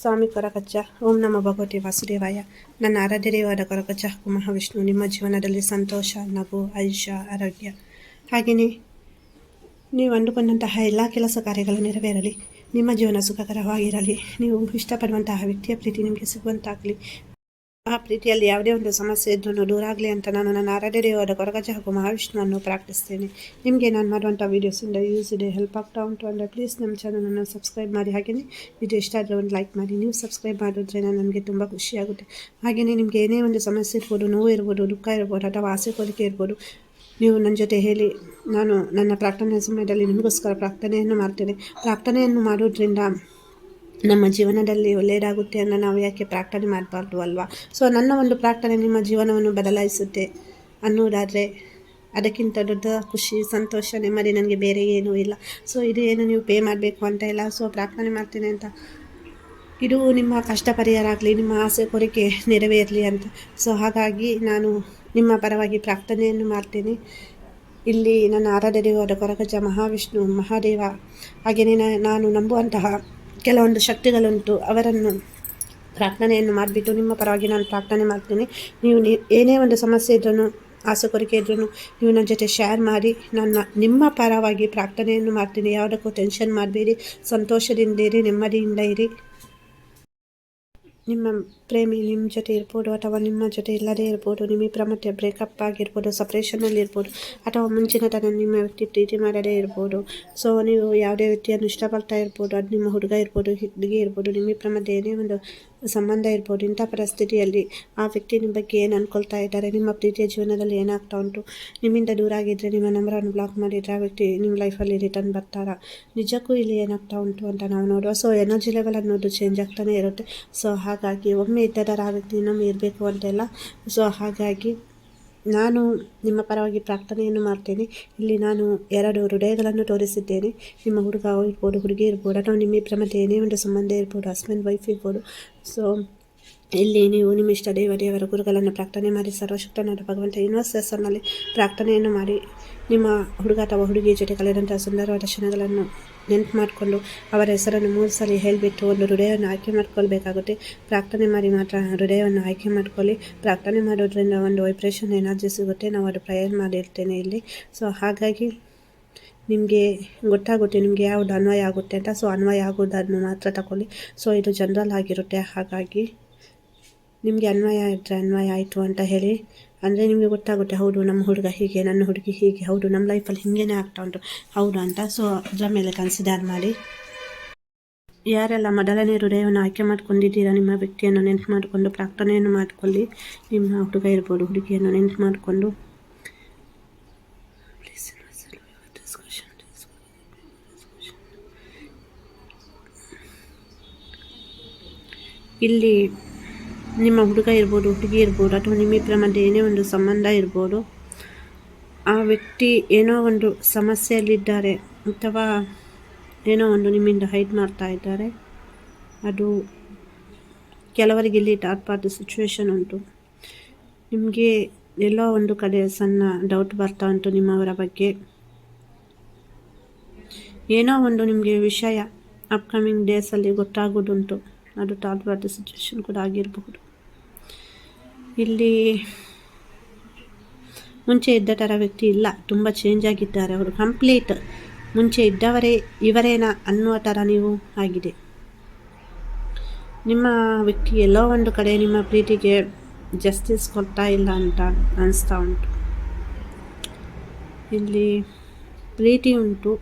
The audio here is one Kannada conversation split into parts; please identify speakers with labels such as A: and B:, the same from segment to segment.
A: ಸ್ವಾಮಿ ಕೊರಕಚ್ಚ, ಓಂ ನಮ ಭಗವತಿ ವಾಸುದೇವಾಯ. ನನ್ನ ಆರಾಧ್ಯದೇವಾದ ಕೊರಕಚ್ಚ ಮಹಾವಿಷ್ಣು ನಿಮ್ಮ ಜೀವನದಲ್ಲಿ ಸಂತೋಷ, ನಗು, ಆಯುಷ್ಯ, ಆರೋಗ್ಯ. ಹಾಗೆಯೇ ನೀವು ಅಂದುಕೊಂಡಂತಹ ಎಲ್ಲ ಕೆಲಸ ಕಾರ್ಯಗಳು ನೆರವೇರಲಿ, ನಿಮ್ಮ ಜೀವನ ಸುಖಕರವಾಗಿರಲಿ, ನೀವು ಇಷ್ಟಪಡುವಂತಹ ವ್ಯಕ್ತಿಯ ಪ್ರೀತಿ ನಿಮಗೆ ಸಿಗುವಂತಾಗಲಿ ಆ ಪ್ರೀತಿಯಲ್ಲಿ ಯಾವುದೇ ಒಂದು ಸಮಸ್ಯೆ ಇದ್ರೂ ದೂರ ಆಗಲಿ ಅಂತ ನಾನು ನನ್ನ ಆರಾಧ್ಯದೇವಾದ ಕೊರಗಜ ಹಾಗೂ ಮಹಾವಿಷ್ಣುವನ್ನು ಪ್ರಾರ್ಥಿಸ್ತೇನೆ. ನಿಮಗೆ ನಾನು ಮಾಡುವಂಥ ವೀಡಿಯೋಸಿಂದ ಯೂಸ್ ಇದೆ ಹೆಲ್ಪ್ ಆಗ್ತಾ ಉಂಟು ಅಂದರೆ ಪ್ಲೀಸ್ ನಮ್ಮ ಚಾನಲನ್ನು ಸಬ್ಸ್ಕ್ರೈಬ್ ಮಾಡಿ. ಹಾಗೆಯೇ ವಿಡಿಯೋ ಇಷ್ಟ ಆದರೆ ಒಂದು ಲೈಕ್ ಮಾಡಿ. ನೀವು ಸಬ್ಸ್ಕ್ರೈಬ್ ಮಾಡಿದ್ರೆ ನನಗೆ ತುಂಬ ಖುಷಿಯಾಗುತ್ತೆ ಹಾಗೆಯೇ ನಿಮಗೆ ಏನೇ ಒಂದು ಸಮಸ್ಯೆ ಇರ್ಬೋದು, ನೋವು ಇರ್ಬೋದು, ದುಃಖ ಇರ್ಬೋದು ಅಥವಾ ಆಸೆ ಕೋರಿಕೆ ಇರ್ಬೋದು, ನೀವು ನನ್ನ ಜೊತೆ ಹೇಳಿ, ನಾನು ನನ್ನ ಪ್ರಾರ್ಥನೆ ಸಮಯದಲ್ಲಿ ನಿಮಗೋಸ್ಕರ ಪ್ರಾರ್ಥನೆಯನ್ನು ಮಾಡ್ತೇನೆ. ಪ್ರಾರ್ಥನೆಯನ್ನು ಮಾಡೋದ್ರಿಂದ ನಮ್ಮ ಜೀವನದಲ್ಲಿ ಒಳ್ಳೆಯದಾಗುತ್ತೆ ಅನ್ನೋ ನಾವು ಯಾಕೆ ಪ್ರಾರ್ಥನೆ ಮಾಡಬಾರ್ದು ಅಲ್ವಾ? ಸೊ ನನ್ನ ಒಂದು ಪ್ರಾರ್ಥನೆ ನಿಮ್ಮ ಜೀವನವನ್ನು ಬದಲಾಯಿಸುತ್ತೆ ಅನ್ನೋದಾದರೆ ಅದಕ್ಕಿಂತ ದೊಡ್ಡ ಖುಷಿ, ಸಂತೋಷ, ನೆಮ್ಮದಿ ನನಗೆ ಬೇರೆ ಏನೂ ಇಲ್ಲ. ಸೊ ಇದು ಏನು ನೀವು ಪೇ ಮಾಡಬೇಕು ಅಂತ ಇಲ್ಲ. ಸೊ ಪ್ರಾರ್ಥನೆ ಮಾಡ್ತೀನಿ ಅಂತ. ಇದು ನಿಮ್ಮ ಕಷ್ಟ ಪರಿಹಾರ ಆಗಲಿ ನಿಮ್ಮ ಆಸೆ ಕೋರಿಕೆ ನೆರವೇರಲಿ ಅಂತ. ಸೊ ಹಾಗಾಗಿ ನಾನು ನಿಮ್ಮ ಪರವಾಗಿ ಪ್ರಾರ್ಥನೆಯನ್ನು ಮಾಡ್ತೀನಿ. ಇಲ್ಲಿ ನನ್ನ ಆರಾಧ್ಯ ದೇವರ ಕೊರಗಜ ಮಹಾವಿಷ್ಣು ಮಹಾದೇವ ಹಾಗೆಯೇ ನಾನು ನಂಬುವಂತಹ ಕೆಲವೊಂದು ಶಕ್ತಿಗಳುಂಟು, ಅವರನ್ನು ಪ್ರಾರ್ಥನೆಯನ್ನು ಮಾಡಿಬಿಟ್ಟು, ನಿಮ್ಮ ಪರವಾಗಿ ನಾನು ಪ್ರಾರ್ಥನೆ ಮಾಡ್ತೀನಿ. ನೀವು ಏನೇ ಒಂದು ಸಮಸ್ಯೆ ಇದ್ರೂ ಆಸೆ ಕೊರಿಕೆ ಇದ್ರೂ ನೀವು ನನ್ನ ಜೊತೆ ಶೇರ್ ಮಾಡಿ, ನನ್ನ, ನಿಮ್ಮ ಪರವಾಗಿ ಪ್ರಾರ್ಥನೆಯನ್ನು ಮಾಡ್ತೀನಿ. ಯಾವುದಕ್ಕೂ ಟೆನ್ಷನ್ ಮಾಡಬೇಡಿ. ಸಂತೋಷದಿಂದ ಇರಿ, ನೆಮ್ಮದಿಯಿಂದ ಇರಿ. ನಿಮ್ಮ ಪ್ರೇಮಿ, ನಿಮ್ಮ ಜೊತೆ ಇರ್ಬೋದು ಅಥವಾ ನಿಮ್ಮ ಜೊತೆ ಇಲ್ಲದೇ ಇರ್ಬೋದು ನಿಮ್ಮಿಬ್ಬರ ಮಧ್ಯೆ ಬ್ರೇಕಪ್ ಆಗಿರ್ಬೋದು ಸಪ್ರೇಷನಲ್ಲಿ ಇರ್ಬೋದು, ಅಥವಾ ಮುಂಚಿನ ತನ ನಿಮ್ಮ ವ್ಯಕ್ತಿ ಪ್ರೀತಿ ಮಾಡದೇ ಇರ್ಬೋದು. ಸೊ ನೀವು ಯಾವುದೇ ವ್ಯಕ್ತಿಯನ್ನು ಇಷ್ಟಪಡ್ತಾ ಇರ್ಬೋದು, ಅದು ನಿಮ್ಮ ಹುಡುಗ ಇರ್ಬೋದು, ಹುಡುಗಿ ಇರ್ಬೋದು ನಿಮ್ಮಿಬ್ಬರ ಮಧ್ಯೆ ಏನೇ ಒಂದು ಸಂಬಂಧ ಇರ್ಬೋದು, ಇಂಥ ಪರಿಸ್ಥಿತಿಯಲ್ಲಿ ಆ ವ್ಯಕ್ತಿ ನಿಮ್ಮ ಬಗ್ಗೆ ಏನು ಅನ್ಕೊಳ್ತಾ ಇದ್ದಾರೆ, ನಿಮ್ಮ ಪ್ರೀತಿಯ ಜೀವನದಲ್ಲಿ ಏನಾಗ್ತಾ ಉಂಟು, ನಿಮ್ಮಿಂದ ದೂರ ಆಗಿದ್ದರೆ ನಿಮ್ಮ ನಂಬರನ್ನು ಬ್ಲಾಕ್ ಮಾಡಿದರೆ ಆ ವ್ಯಕ್ತಿ ನಿಮ್ಮ ಲೈಫಲ್ಲಿ ರಿಟರ್ನ್ ಬರ್ತಾರಾ? ನಿಜಕ್ಕೂ ಇಲ್ಲಿ ಏನಾಗ್ತಾ ಉಂಟು ಅಂತ ನಾವು ನೋಡುವ. ಸೊ ಎನರ್ಜಿ ಲೆವೆಲ್ ಅನ್ನೋದು ಚೇಂಜ್ ಆಗ್ತಾನೆ ಇರುತ್ತೆ. ಸೊ ಹಾಗಾಗಿ ಒಮ್ಮೆ ಇದ್ದದರ ಆ ವ್ಯಕ್ತಿ ಇನ್ನೊಮ್ಮೆ ಇರಬೇಕು ಅಂತೆಲ್ಲ. ಸೊ ಹಾಗಾಗಿ ನಾನು ನಿಮ್ಮ ಪರವಾಗಿ ಪ್ರಾರ್ಥನೆಯನ್ನು ಮಾಡ್ತೇನೆ. ಇಲ್ಲಿ ನಾನು ಎರಡು ಹೃದಯಗಳನ್ನು ತೋರಿಸಿದ್ದೇನೆ. ನಿಮ್ಮ ಹುಡುಗ ಇರ್ಬೋದು, ಹುಡುಗಿ ಇರ್ಬೋದು, ಅಥವಾ ನಿಮ್ಮ ಮಧ್ಯೆ ಏನೇ ಒಂದು ಸಂಬಂಧ ಇರ್ಬೋದು ಹಸ್ಬೆಂಡ್ ವೈಫ್ ಇರ್ಬೋದು. ಸೊ ಇಲ್ಲಿ ನೀವು ನಿಮ್ಮ ಇಷ್ಟ ದೇವ ದೇವರ ಗುರುಗಳನ್ನು ಪ್ರಾರ್ಥನೆ ಮಾಡಿ, ಸರ್ವಶಕ್ತನಾದ ಭಗವಂತ ಯೂನಿವರ್ಸಸ್ನಲ್ಲಿ ಪ್ರಾರ್ಥನೆಯನ್ನು ಮಾಡಿ. ನಿಮ್ಮ ಹುಡುಗ ಅಥವಾ ಹುಡುಗಿಯ ಜೊತೆ ಕಳೆದಂತಹ ಸುಂದರವಾದ ಕ್ಷಣಗಳನ್ನು ನೆನಪು ಮಾಡಿಕೊಂಡು ಅವರ ಹೆಸರನ್ನು ಮೂರು ಸಲ ಹೇಳಿಬಿಟ್ಟು ಒಂದು ಹೃದಯವನ್ನು ಆಯ್ಕೆ ಮಾಡ್ಕೊಳ್ಬೇಕಾಗುತ್ತೆ. ಪ್ರಾರ್ಥನೆ ಮಾಡಿ ಮಾತ್ರ ಹೃದಯವನ್ನು ಆಯ್ಕೆ ಮಾಡ್ಕೊಳ್ಳಿ. ಪ್ರಾರ್ಥನೆ ಮಾಡೋದ್ರಿಂದ ಒಂದು ವೈಬ್ರೇಷನ್ ಎನರ್ಜಿ ಸಿಗುತ್ತೆ. ನಾವು ಅದು ಪ್ರೇಯರ್ ಮಾಡಿರ್ತೇನೆ ಇಲ್ಲಿ. ಸೊ ಹಾಗಾಗಿ ನಿಮಗೆ ಗೊತ್ತಾಗುತ್ತೆ ನಿಮಗೆ ಯಾವುದು ಅನ್ವಯ ಆಗುತ್ತೆ ಅಂತ. ಸೊ ಅನ್ವಯ ಆಗೋದನ್ನು ಮಾತ್ರ ತಗೊಳ್ಳಿ. ಸೊ ಇದು ಜನರಲ್ ಆಗಿರುತ್ತೆ. ಹಾಗಾಗಿ ನಿಮಗೆ ಅನ್ವಯ ಇದ್ದರೆ ಅನ್ವಯ ಆಯಿತು ಅಂತ ಹೇಳಿ ಅಂದರೆ ನಿಮಗೆ ಗೊತ್ತಾಗುತ್ತೆ, ಹೌದು, ನಮ್ಮ ಹುಡುಗ ಹೀಗೆ, ನನ್ನ ಹುಡುಗಿ ಹೀಗೆ, ಹೌದು, ನಮ್ಮ ಲೈಫಲ್ಲಿ ಹೀಗೇನೆ ಆಗ್ತಾ ಉಂಟು. ಹೌದು ಅಂತ. ಸೊ ಅದರ ಮೇಲೆ ಕನ್ಸಿಡರ್ ಮಾಡಿ. ಯಾರೆಲ್ಲ ಮೊದಲನೇ ಹೃದಯವನ್ನು ಆಯ್ಕೆ ಮಾಡ್ಕೊಂಡಿದ್ದೀರಾ, ನಿಮ್ಮ ವ್ಯಕ್ತಿಯನ್ನು ನೆನ್ಪು ಮಾಡಿಕೊಂಡು, ಪ್ರಾರ್ಥನೆಯನ್ನು ಮಾಡಿಕೊಳ್ಳಿ. ನಿಮ್ಮ ಹುಡುಗ ಇರ್ಬೋದು, ಹುಡುಗಿಯನ್ನು ನೆನ್ಪು ಮಾಡಿಕೊಂಡು. ಇಲ್ಲಿ ನಿಮ್ಮ ಹುಡುಗ ಇರ್ಬೋದು, ಹುಡುಗಿ ಇರ್ಬೋದು, ಅಥವಾ ನಿಮ್ಮಿಬ್ಬರ ಮಧ್ಯೆ ಏನೇ ಒಂದು ಸಂಬಂಧ ಇರ್ಬೋದು, ಆ ವ್ಯಕ್ತಿ ಏನೋ ಒಂದು ಸಮಸ್ಯೆಯಲ್ಲಿದ್ದಾರೆ ಅಥವಾ ಏನೋ ಒಂದು ನಿಮ್ಮಿಂದ ಹೈಡ್ ಮಾಡ್ತಾ ಇದ್ದಾರೆ, ಅದು ಕೆಲವರಿಗೆ ಇಲ್ಲಿ ಟಾಟ್ ಸಿಚುವೇಶನ್ ಉಂಟು. ನಿಮಗೆ ಎಲ್ಲೋ ಒಂದು ಕಡೆ ಸಣ್ಣ ಡೌಟ್ ಬರ್ತಾ ಉಂಟು ನಿಮ್ಮವರ ಬಗ್ಗೆ. ಏನೋ ಒಂದು ನಿಮಗೆ ವಿಷಯ ಅಪ್ಕಮಿಂಗ್ ಡೇಸಲ್ಲಿ ಗೊತ್ತಾಗೋದುಂಟು. ಅದು ಟಾಟ್ ಸಿಚುವೇಶನ್ ಕೂಡ ಆಗಿರಬಹುದು. ಇಲ್ಲಿ ಮುಂಚೆ ಇದ್ದ ಥರ ವ್ಯಕ್ತಿ ಇಲ್ಲ. ತುಂಬ ಚೇಂಜ್ ಆಗಿದ್ದಾರೆ ಅವರು. ಕಂಪ್ಲೀಟ್ ಮುಂಚೆ ಇದ್ದವರೇ, ಇವರೇನ ಅನ್ನುವ ಥರ ನೀವು ಆಗಿದೆ. ನಿಮ್ಮ ವ್ಯಕ್ತಿ ಎಲ್ಲೋ ಒಂದು ಕಡೆ ನಿಮ್ಮ ಪ್ರೀತಿಗೆ ಜಸ್ಟಿಸ್ ಕೊಡ್ತಾ ಇಲ್ಲ ಅಂತ ಅನಿಸ್ತಾ ಉಂಟು. ಇಲ್ಲಿ ಪ್ರೀತಿ ಉಂಟು.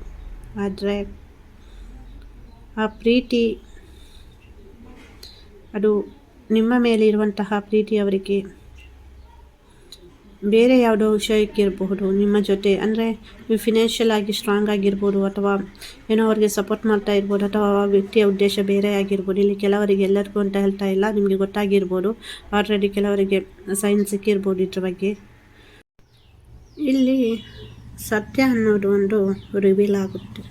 A: ಆದರೆ ಆ ಪ್ರೀತಿ ಅದು ನಿಮ್ಮ ಮೇಲೆ ಇರುವಂತಹ ಪ್ರೀತಿ ಅವರಿಗೆ ಬೇರೆ ಯಾವುದೋ ವಿಷಯಕ್ಕಿರಬಹುದು, ನಿಮ್ಮ ಜೊತೆ, ಅಂದರೆ ನೀವು ಫಿನಾನ್ಷಿಯಲ್ ಆಗಿ ಸ್ಟ್ರಾಂಗ್ ಆಗಿರ್ಬೋದು ಅಥವಾ ಏನೋ ಅವ್ರಿಗೆ ಸಪೋರ್ಟ್ ಮಾಡ್ತಾ ಇರ್ಬೋದು ಅಥವಾ ಆ ವ್ಯಕ್ತಿಯ ಉದ್ದೇಶ ಬೇರೆ ಆಗಿರ್ಬೋದು. ಇಲ್ಲಿ ಕೆಲವರಿಗೆ ಎಲ್ಲರಿಗೂ ಅಂತ ಹೇಳ್ತಾ ಇಲ್ಲ, ನಿಮಗೆ ಗೊತ್ತಾಗಿರ್ಬೋದು. ಆಲ್ರೆಡಿ ಕೆಲವರಿಗೆ ಸೈನ್ ಸಿಕ್ಕಿರ್ಬೋದು ಇದ್ರ ಬಗ್ಗೆ. ಇಲ್ಲಿ ಸತ್ಯ ಅನ್ನೋದು ಒಂದು ರಿವೀಲ್ ಆಗುತ್ತೆ.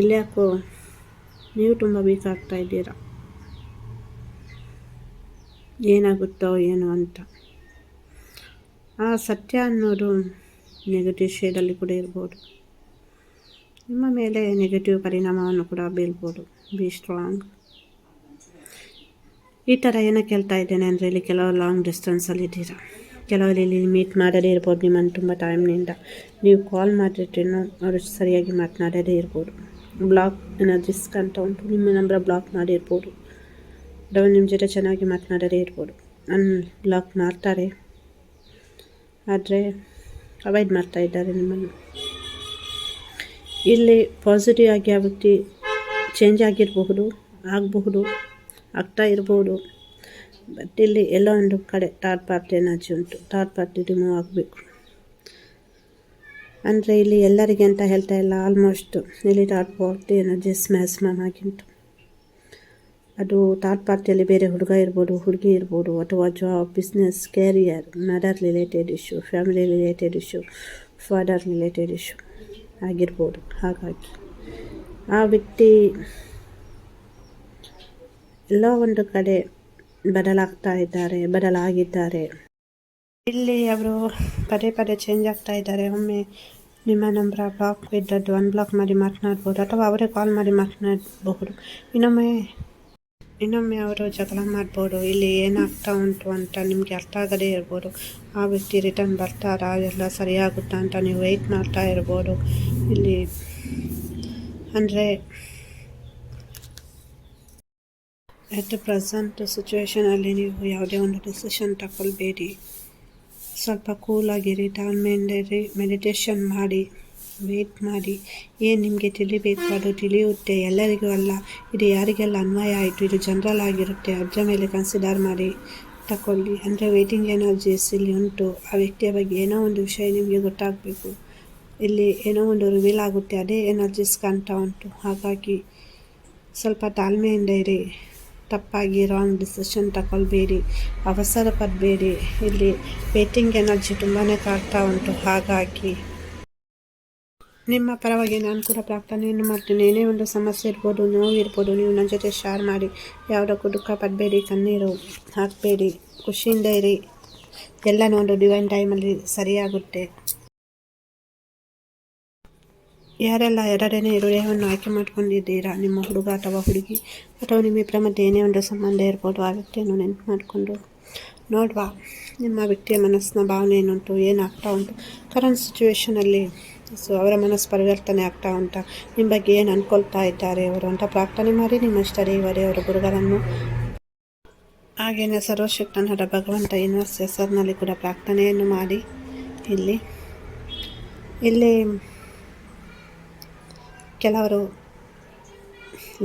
A: ಇಲ್ಲಿ ಯಾಕೋ, ನೀವು ತುಂಬ ವೀಕ್ ಆಗ್ತಾ ಇದ್ದೀರಾ. ಏನಾಗುತ್ತೋ ಏನೋ ಅಂತ. ಆ ಸತ್ಯ ಅನ್ನೋದು ನೆಗೆಟಿವ್ ಶೇಡಲ್ಲಿ ಕೂಡ ಇರ್ಬೋದು. ನಿಮ್ಮ ಮೇಲೆ ನೆಗೆಟಿವ್ ಪರಿಣಾಮವನ್ನು ಕೂಡ ಬೀಳ್ಬೋದು ಬಿ ಸ್ಟ್ರಾಂಗ್ ಈ ಥರ ಏನಕ್ಕೆ ಹೇಳ್ತಾ ಇದ್ದೇನೆ ಅಂದರೆ ಇಲ್ಲಿ ಕೆಲವು ಲಾಂಗ್ ಡಿಸ್ಟೆನ್ಸಲ್ಲಿ ಇದ್ದೀರಾ? ಕೆಲವರು ಇಲ್ಲಿ ಮೀಟ್ ಮಾಡದೇ ಇರ್ಬೋದು ನಿಮ್ಮನ್ನು ತುಂಬ ಟೈಮ್ನಿಂದ ನೀವು ಕಾಲ್ ಮಾಡಿರ್ತೀನೋ ಅವರು ಸರಿಯಾಗಿ ಮಾತನಾಡದೇ ಇರ್ಬೋದು. ಬ್ಲಾಕ್ ಎನರ್ಜಿಸ್ ಅಂತ ಉಂಟು, ನಿಮ್ಮ ನಂಬರ್ ಬ್ಲಾಕ್ ಮಾಡಿರ್ಬೋದು. ಅಥವಾ ನಿಮ್ಮ ಜೊತೆ ಚೆನ್ನಾಗಿ ಮಾತನಾಡೋದೇ ಇರ್ಬೋದು. ಅನ್ ಬ್ಲಾಕ್ ಮಾಡ್ತಾರೆ. ಆದರೆ ಅವಾಯ್ಡ್ ಮಾಡ್ತಾ ಇದ್ದಾರೆ ನಿಮ್ಮನ್ನು. ಇಲ್ಲಿ ಪಾಸಿಟಿವ್ ಆಗಿ ಆ ವ್ಯಕ್ತಿ ಚೇಂಜ್ ಆಗಿರಬಹುದು, ಆಗಬಹುದು, ಆಗ್ತಾ ಇರಬಹುದು ಬಟ್ ಇಲ್ಲಿ ಎಲ್ಲ ಒಂದು ಕಡೆ ಥರ್ಡ್ ಪಾರ್ಟಿ ಎನರ್ಜಿ ಉಂಟು. ಥರ್ಡ್ ಪಾರ್ಟಿ ರಿಮೂವ್ ಆಗಬೇಕು. ಅಂದರೆ ಇಲ್ಲಿ ಎಲ್ಲರಿಗೆ ಅಂತ ಹೇಳ್ತಾ ಇಲ್ಲ ಆಲ್ಮೋಸ್ಟ್ ಇಲ್ಲಿ ಥರ್ಡ್ ಪಾರ್ಟಿ ಎನರ್ಜಿ ಮ್ಯಾಕ್ಸಿಮಮ್ ಆಗಿಂಟು ಅದು ಥರ್ಡ್ ಪಾರ್ಟಿಯಲ್ಲಿ ಬೇರೆ ಹುಡುಗ ಇರ್ಬೋದು, ಹುಡುಗಿ ಇರ್ಬೋದು, ಅಥವಾ job business career mother related issue family related issue father related issue ಆಗಿರ್ಬೋದು. ಹಾಗಾಗಿ ಆ ವ್ಯಕ್ತಿ ಎಲ್ಲ ಒಂದು ಕಡೆ ಬದಲಾಗ್ತಾ ಇದ್ದಾರೆ, ಬದಲಾಗಿದ್ದಾರೆ. ಇಲ್ಲಿ ಅವರು ಪದೇ ಪದೇ ಚೇಂಜ್ ಆಗ್ತಾ ಇದ್ದಾರೆ. ಒಮ್ಮೆ ನಿಮ್ಮ ನಂಬರ್ ಬ್ಲಾಕ್ ಇದ್ದದ್ದು ಅನ್ಬ್ಲಾಕ್ ಮಾಡಿ ಮಾತನಾಡ್ಬೋದು, ಅಥವಾ ಅವರೇ ಕಾಲ್ ಮಾಡಿ ಮಾತನಾಡಬಹುದು ಇನ್ನೊಮ್ಮೆ ಇನ್ನೊಮ್ಮೆ ಅವರು ಜಗಳ ಮಾಡ್ಬೋದು, ಇಲ್ಲಿ ಏನಾಗ್ತಾ ಉಂಟು ಅಂತ ನಿಮಗೆ ಅರ್ಥ ಆಗದೇ ಇರ್ಬೋದು. ಆ ವ್ಯಕ್ತಿ ರಿಟರ್ನ್ ಬರ್ತಾರಾ? ಎಲ್ಲ ಸರಿಯಾಗುತ್ತಾ ಅಂತ ನೀವು ವೆಯ್ಟ್ ಮಾಡ್ತಾ ಇರ್ಬೋದು. ಇಲ್ಲಿ ಅಂದರೆ ಎಟ್ ಪ್ರೆಸೆಂಟ್ ಸಿಚುವೇಷನಲ್ಲಿ ನೀವು ಯಾವುದೇ ಒಂದು ಡಿಸಿಷನ್ ತಗೊಳ್ಬೇಡಿ. ಸ್ವಲ್ಪ ಕೂಲಾಗಿರಿ ತಾಳ್ಮೆಯಿಂದಿರಿ ಮೆಡಿಟೇಷನ್ ಮಾಡಿ. ವೇಟ್ ಮಾಡಿ. ಏನು ನಿಮಗೆ ತಿಳಿಬೇಕು ಅದು ತಿಳಿಯುತ್ತೆ. ಎಲ್ಲರಿಗೂ ಅಲ್ಲ. ಇದು ಯಾರಿಗೆಲ್ಲ ಅನ್ವಯ ಆಯಿತು? ಇದು ಜನರಲ್ ಆಗಿರುತ್ತೆ. ಅರ್ಜ ಮೇಲೆ ಕನ್ಸಿಡರ್ ಮಾಡಿ. ತಗೊಳ್ಳಿ ಅಂದರೆ ವೇಟಿಂಗ್ ಎನರ್ಜೀಸ್ ಇಲ್ಲಿ ಉಂಟು. ಆ ವ್ಯಕ್ತಿಯ ಬಗ್ಗೆ ಏನೋ ಒಂದು ವಿಷಯ ನಿಮಗೆ ಗೊತ್ತಾಗಬೇಕು. ಇಲ್ಲಿ ಏನೋ ಒಂದು ರಿವೀಲ್ ಆಗುತ್ತೆ. ಅದೇ ಎನರ್ಜೀಸ್ ಕಾಣ್ತಾ ಉಂಟು. ಹಾಗಾಗಿ ಸ್ವಲ್ಪ ತಾಳ್ಮೆಯಿಂದ ಇರಿ. ತಪ್ಪಾಗಿ ರಾಂಗ್ ಡಿಸಿಷನ್ ತಗೊಳ್ಬೇಡಿ ಅವಸರ ಪಡಬೇಡಿ. ಇಲ್ಲಿ ವೇಟಿಂಗ್ ಎನರ್ಜಿ ತುಂಬಾ ಕಾಡ್ತಾ ಉಂಟು. ಹಾಗಾಗಿ ನಿಮ್ಮ ಪರವಾಗಿ ನಾನು ಕೂಡ ಪ್ರಾರ್ಥನೆಯನ್ನು ಮಾಡ್ತೀನಿ. ಏನೇ ಒಂದು ಸಮಸ್ಯೆ ಇರ್ಬೋದು, ನೋವು ಇರ್ಬೋದು, ನೀವು ನನ್ನ ಜೊತೆ ಶೇರ್ ಮಾಡಿ. ಯಾವುದಕ್ಕೂ ದುಃಖ ಪಡಬೇಡಿ, ಕಣ್ಣೀರು ಹಾಕಬೇಡಿ, ಖುಷಿಯಿಂದ ಇರಿ. ಎಲ್ಲ ಒಂದು ಡಿವೈನ್ ಟೈಮಲ್ಲಿ ಸರಿಯಾಗುತ್ತೆ. ಯಾರೆಲ್ಲ ಎರಡನೇ ಹೃದಯವನ್ನು ಆಯ್ಕೆ ಮಾಡ್ಕೊಂಡಿದ್ದೀರಾ? ನಿಮ್ಮ ಹುಡುಗ ಅಥವಾ ಹುಡುಗಿ ಅಥವಾ ನಿಮ್ಮಿಬ್ಬರ ಮಧ್ಯೆ ಏನೇ ಒಂದು ಸಂಬಂಧ ಇರ್ಬೋದು, ಆ ವ್ಯಕ್ತಿಯನ್ನು ನೆನಪು ಮಾಡಿಕೊಂಡು ನೋಡುವ. ನಿಮ್ಮ ವ್ಯಕ್ತಿಯ ಮನಸ್ಸಿನ ಭಾವನೆ ಏನುಂಟು, ಏನಾಗ್ತಾ ಉಂಟು? ಕರೆಂಟ್ ಸಿಚುವೇಷನಲ್ಲಿ ಸೊ ಅವರ ಮನಸ್ಸು ಪರಿವರ್ತನೆ ಆಗ್ತಾ ಉಂಟ. ನಿಮ್ಮ ಬಗ್ಗೆ ಏನು ಅಂದ್ಕೊಳ್ತಾ ಇದ್ದಾರೆ ಅವರು ಅಂತ ಪ್ರಾರ್ಥನೆ ಮಾಡಿ ನಿಮ್ಮ ಇಷ್ಟ ದೇವರೇ ಅವರ ಗುರುಗಳನ್ನು. ಹಾಗೆಯೇ ಸರ್ವಶಕ್ತನಾದ ಭಗವಂತ ಯೂನಿವರ್ಸ್ ಹೆಸರಿನಲ್ಲಿ ಕೂಡ ಪ್ರಾರ್ಥನೆಯನ್ನು ಮಾಡಿ. ಇಲ್ಲಿ ಇಲ್ಲಿ ಕೆಲವರು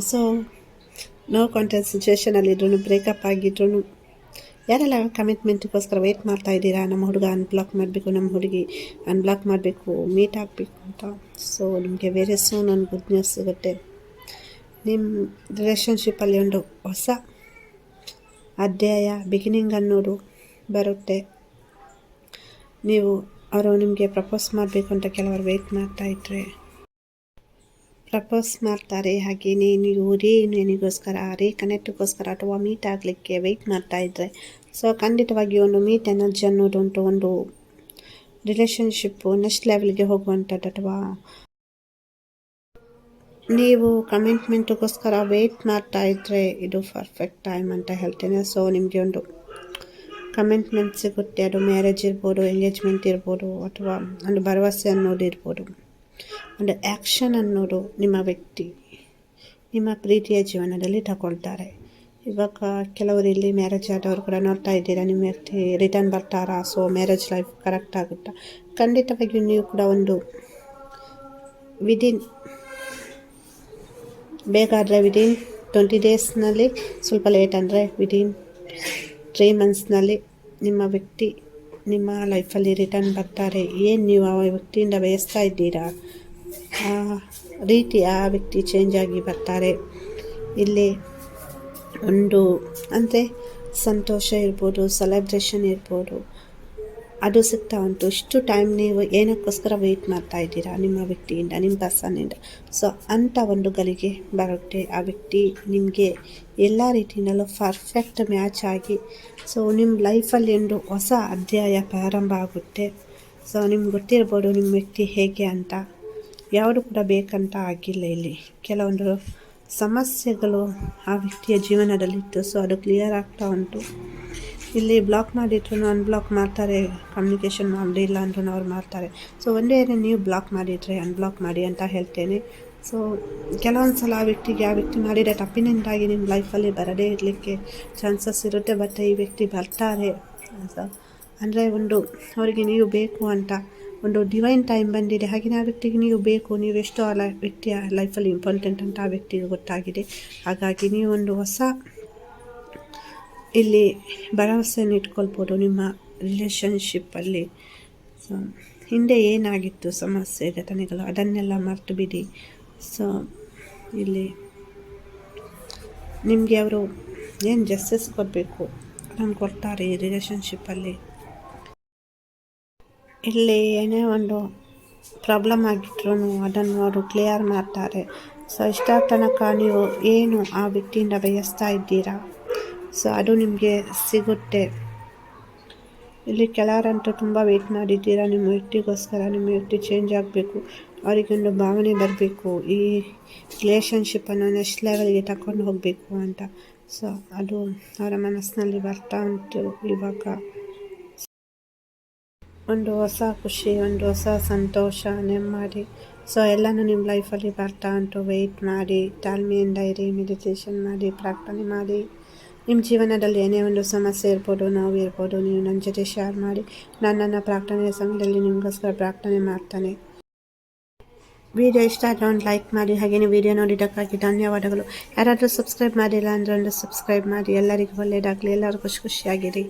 A: ಸೊ ನೋ ಕಾಂಟ್ಯಾಕ್ಟ್ ಸಿಚುವೇಷನಲ್ಲಿದ್ರೂ ಬ್ರೇಕಪ್ ಆಗಿದ್ರು ಯಾರೆಲ್ಲ ಕಮಿಟ್ಮೆಂಟ್ಗೋಸ್ಕರ ವೆಯ್ಟ್ ಮಾಡ್ತಾ ಇದ್ದೀರಾ? ನಮ್ಮ ಹುಡುಗ ಅನ್ಬ್ಲಾಕ್ ಮಾಡಬೇಕು, ನಮ್ಮ ಹುಡುಗಿ ಅನ್ಬ್ಲಾಕ್ ಮಾಡಬೇಕು ಮೀಟ್ ಆಗಬೇಕು ಅಂತ. ಸೊ ನಿಮಗೆ ಬೇರೆ ಸೂನ್ ಒಂದು ಗುಡ್ ನ್ಯೂಸ್ ಸಿಗುತ್ತೆ. ನಿಮ್ಮ ರಿಲೇಷನ್ಶಿಪ್ಪಲ್ಲಿ ಒಂದು ಹೊಸ ಅಧ್ಯಾಯ ಬಿಗಿನಿಂಗ್ ಅನ್ನೋದು ಬರುತ್ತೆ. ನೀವು ಅವರು ನಿಮಗೆ ಪ್ರಪೋಸ್ ಮಾಡಬೇಕು ಅಂತ ಕೆಲವರು ವೆಯ್ಟ್ ಮಾಡ್ತಾ ಇದ್ರೆ. ಪ್ರಪೋಸ್ ಮಾಡ್ತಾರೆ. ಹಾಗೆ ನೀವು ರೇ ಕನೆಕ್ಟ್ಗೋಸ್ಕರ ಅಥವಾ ಮೀಟ್ ಆಗಲಿಕ್ಕೆ ವೆಯ್ಟ್ ಮಾಡ್ತಾ ಇದ್ದರೆ ಸೊ ಖಂಡಿತವಾಗಿ ಒಂದು ಮೀಟ್ ಎನರ್ಜಿ ಅನ್ನೋದುಂಟು ಒಂದು ರಿಲೇಷನ್ಶಿಪ್ಪು ನೆಕ್ಸ್ಟ್ ಲೆವೆಲ್ಗೆ ಹೋಗುವಂಥದ್ದು ಅಥವಾ ನೀವು ಕಮಿಟ್ಮೆಂಟ್ಗೋಸ್ಕರ ವೆಯ್ಟ್ ಮಾಡ್ತಾ ಇದ್ದರೆ ಇದು ಪರ್ಫೆಕ್ಟ್ ಟೈಮ್ ಅಂತ ಹೇಳ್ತೇನೆ. ಸೊ ನಿಮಗೆ ಒಂದು ಕಮಿಟ್ಮೆಂಟ್ ಸಿಗುತ್ತೆ. ಅದು ಮ್ಯಾರೇಜ್ ಇರ್ಬೋದು ಎಂಗೇಜ್ಮೆಂಟ್ ಇರ್ಬೋದು, ಅಥವಾ ಒಂದು ಭರವಸೆ ಅನ್ನೋದು ಇರ್ಬೋದು. ಒಂದು ಆ್ಯಕ್ಷನ್ ಅನ್ನೋದು ನಿಮ್ಮ ವ್ಯಕ್ತಿ, ನಿಮ್ಮ ಪ್ರೀತಿಯ ಜೀವನದಲ್ಲಿ ತಗೊಳ್ತಾರೆ. ಇವಾಗ ಕೆಲವರು ಇಲ್ಲಿ ಮ್ಯಾರೇಜ್ ಆದವರು ಕೂಡ ನೋಡ್ತಾ ಇದ್ದೀರಾ, ನಿಮ್ಮ ವ್ಯಕ್ತಿ ರಿಟರ್ನ್ ಬರ್ತಾರಾ? ಸೊ ಮ್ಯಾರೇಜ್ ಲೈಫ್ ಕರೆಕ್ಟ್ ಆಗುತ್ತಾ? ಖಂಡಿತವಾಗಿಯೂ ನೀವು ಕೂಡ ಒಂದು ವಿದಿನ್ ಬೇಕಾದರೆ ವಿದಿನ್ ಟ್ವೆಂಟಿ ಡೇಸ್ನಲ್ಲಿ ಸ್ವಲ್ಪ ಲೇಟ್ ಅಂದರೆ ವಿದಿನ್ ತ್ರೀ ಮಂತ್ಸ್ನಲ್ಲಿ ನಿಮ್ಮ ವ್ಯಕ್ತಿ ನಿಮ್ಮ ಲೈಫಲ್ಲಿ ರಿಟರ್ನ್ ಬರ್ತಾರೆ. ಏನು ನೀವು ಆ ವ್ಯಕ್ತಿಯಿಂದ ಬಯಸ್ತಾ ಇದ್ದೀರಾ? ಆ ರೀತಿ ಆ ವ್ಯಕ್ತಿ ಚೇಂಜ್ ಆಗಿ ಬರ್ತಾರೆ. ಇಲ್ಲಿ ಒಂದು, ಅಂದರೆ ಸಂತೋಷ ಇರ್ಬೋದು ಸೆಲೆಬ್ರೇಷನ್ ಇರ್ಬೋದು. ಅದು ಸಿಗ್ತಾ ಉಂಟು ಇಷ್ಟು ಟೈಮ್ ನೀವು ಏನಕ್ಕೋಸ್ಕರ ವೆಯ್ಟ್ ಮಾಡ್ತಾ ಇದ್ದೀರಾ? ನಿಮ್ಮ ವ್ಯಕ್ತಿಯಿಂದ, ನಿಮ್ಮ ಪರ್ಸನ್ನಿಂದ ಸೊ ಅಂಥ ಒಂದು ಗಳಿಗೆ ಬರುತ್ತೆ. ಆ ವ್ಯಕ್ತಿ ನಿಮಗೆ ಎಲ್ಲ ರೀತಿಯಲ್ಲೂ ಪರ್ಫೆಕ್ಟ್ ಮ್ಯಾಚ್ ಆಗಿ ಸೊ ನಿಮ್ಮ ಲೈಫಲ್ಲಿ ಒಂದು ಹೊಸ ಅಧ್ಯಾಯ ಪ್ರಾರಂಭ ಆಗುತ್ತೆ. ಸೊ ನಿಮ್ಗೆ ಗೊತ್ತಿರ್ಬೋದು ನಿಮ್ಮ ವ್ಯಕ್ತಿ ಹೇಗೆ ಅಂತ. ಯಾವುದು ಕೂಡ ಬೇಕಂತ ಆಗಿಲ್ಲ ಇಲ್ಲಿ. ಕೆಲವೊಂದು ಸಮಸ್ಯೆಗಳು ಆ ವ್ಯಕ್ತಿಯ ಜೀವನದಲ್ಲಿತ್ತು. ಸೊ ಅದು ಕ್ಲಿಯರ್ ಆಗ್ತಾ ಉಂಟು. ಇಲ್ಲಿ ಬ್ಲಾಕ್ ಮಾಡಿಟ್ರು ಅನ್ಬ್ಲಾಕ್ ಮಾಡ್ತಾರೆ ಕಮ್ಯುನಿಕೇಷನ್ ಮಾಡಲಿಲ್ಲ ಅಂದ್ರೂ ಅವ್ರು ಮಾಡ್ತಾರೆ. ಸೊ ಒಂದೇ ನೀವು ಬ್ಲಾಕ್ ಮಾಡಿಟ್ರೆ ಅನ್ಬ್ಲಾಕ್ ಮಾಡಿ ಅಂತ ಹೇಳ್ತೇನೆ. ಸೊ ಕೆಲವೊಂದು ಸಲ ಆ ವ್ಯಕ್ತಿಗೆ ಆ ವ್ಯಕ್ತಿ ಮಾಡಿದ ತಪ್ಪಿನಿಂದಾಗಿ ನಿಮ್ಮ ಲೈಫಲ್ಲಿ ಬರದೇ ಇರಲಿಕ್ಕೆ ಚಾನ್ಸಸ್ ಇರುತ್ತೆ. ಬಟ್ ಈ ವ್ಯಕ್ತಿ ಬರ್ತಾರೆ. ಅಂದರೆ ಒಂದು ಅವರಿಗೆ ನೀವು ಬೇಕು ಅಂತ ಒಂದು ಡಿವೈನ್ ಟೈಮ್ ಬಂದಿದೆ. ಹಾಗೆ ಆ ವ್ಯಕ್ತಿಗೆ ನೀವು ಬೇಕು. ನೀವು ಎಷ್ಟು ಆ ವ್ಯಕ್ತಿಯ ಲೈಫಲ್ಲಿ ಇಂಪಾರ್ಟೆಂಟ್ ಅಂತ ಆ ವ್ಯಕ್ತಿಗೆ ಗೊತ್ತಾಗಿದೆ. ಹಾಗಾಗಿ ನೀವು ಒಂದು ಹೊಸ ಇಲ್ಲಿ ಭರವಸೆಯನ್ನು ಇಟ್ಕೊಳ್ಬೋದು ನಿಮ್ಮ ರಿಲೇಷನ್ಶಿಪ್ಪಲ್ಲಿ ಸೊ ಹಿಂದೆ ಏನಾಗಿತ್ತು ಸಮಸ್ಯೆ, ಘಟನೆಗಳು, ಅದನ್ನೆಲ್ಲ ಮರೆತು ಬಿಡಿ ಸೊ ಇಲ್ಲಿ ನಿಮಗೆ ಅವರು ಏನು ಜಸ್ಟಿಸ್ ಕೊಡಬೇಕು? ಅದನ್ನು ಕೊಡ್ತಾರೆ ಈ ರಿಲೇಷನ್ಶಿಪ್ಪಲ್ಲಿ ಇಲ್ಲಿ ಏನೇ ಒಂದು ಪ್ರಾಬ್ಲಮ್ ಆಗಿಟ್ರು ಅದನ್ನು ಅವರು ಕ್ಲಿಯರ್ ಮಾಡ್ತಾರೆ. ಸೊ ಇಷ್ಟ ತನಕ ನೀವು ಏನು ಆ ವ್ಯಕ್ತಿಯಿಂದ ಬಯಸ್ತಾ ಇದ್ದೀರಾ? ಸೊ ಅದು ನಿಮಗೆ ಸಿಗುತ್ತೆ. ಇಲ್ಲಿ ಕೆಲವರಂತೂ ತುಂಬ ವೆಯ್ಟ್ ಮಾಡಿದ್ದೀರಾ? ನಿಮ್ಮ ವ್ಯಕ್ತಿಗೋಸ್ಕರ ನಿಮ್ಮ ವ್ಯಕ್ತಿ ಚೇಂಜ್ ಆಗಬೇಕು. ಅವರಿಗೊಂದು ಭಾವನೆ ಬರಬೇಕು. ಈ ರಿಲೇಷನ್ಶಿಪ್ಪನ್ನು ನೆಕ್ಸ್ಟ್ ಲೆವೆಲ್ಗೆ ತಗೊಂಡು ಹೋಗಬೇಕು ಅಂತ. ಸೊ ಅದು ಅವರ ಮನಸ್ಸಿನಲ್ಲಿ ಬರ್ತಾ ಉಂಟು ಇವಾಗ. ಒಂದು ಹೊಸ ಖುಷಿ, ಒಂದು ಹೊಸ ಸಂತೋಷ ನೆಮ್ಮದಿ. ಸೊ ಎಲ್ಲನೂ ನಿಮ್ಮ ಲೈಫಲ್ಲಿ ಬರ್ತಾ ಉಂಟು. ವೆಯ್ಟ್ ಮಾಡಿ, ತಾಳ್ಮೆಯಿಂದ ಇರಿ ಮೆಡಿಟೇಷನ್ ಮಾಡಿ, ಪ್ರಾರ್ಥನೆ ಮಾಡಿ. ನಿಮ್ಮ ಜೀವನದಲ್ಲಿ ಏನೇ ಒಂದು ಸಮಸ್ಯೆ ಇರ್ಬೋದು, ನಾವು ಇರ್ಬೋದು, ನೀವು ನನ್ನ ಜೊತೆ ಶೇರ್ ಮಾಡಿ, ನಾನು ನನ್ನ ಪ್ರಾರ್ಥನೆಯ ಸಮಯದಲ್ಲಿ ನಿಮಗೋಸ್ಕರ ಪ್ರಾರ್ಥನೆ ಮಾಡ್ತಾನೆ. ವಿಡಿಯೋ ಇಷ್ಟ ಆದರೆ ಒಂದು ಲೈಕ್ ಮಾಡಿ ಹಾಗೆಯೇ ವಿಡಿಯೋ ನೋಡಿದ್ದಕ್ಕಾಗಿ ಧನ್ಯವಾದಗಳು. ಯಾರಾದರೂ ಸಬ್ಸ್ಕ್ರೈಬ್ ಮಾಡಿಲ್ಲ ಅಂದರೆ ಒಂದು ಸಬ್ಸ್ಕ್ರೈಬ್ ಮಾಡಿ, ಎಲ್ಲರಿಗೂ ಒಳ್ಳೆಯದಾಗಲಿ ಎಲ್ಲರೂ ಖುಷಿ ಖುಷಿಯಾಗಿರಿ.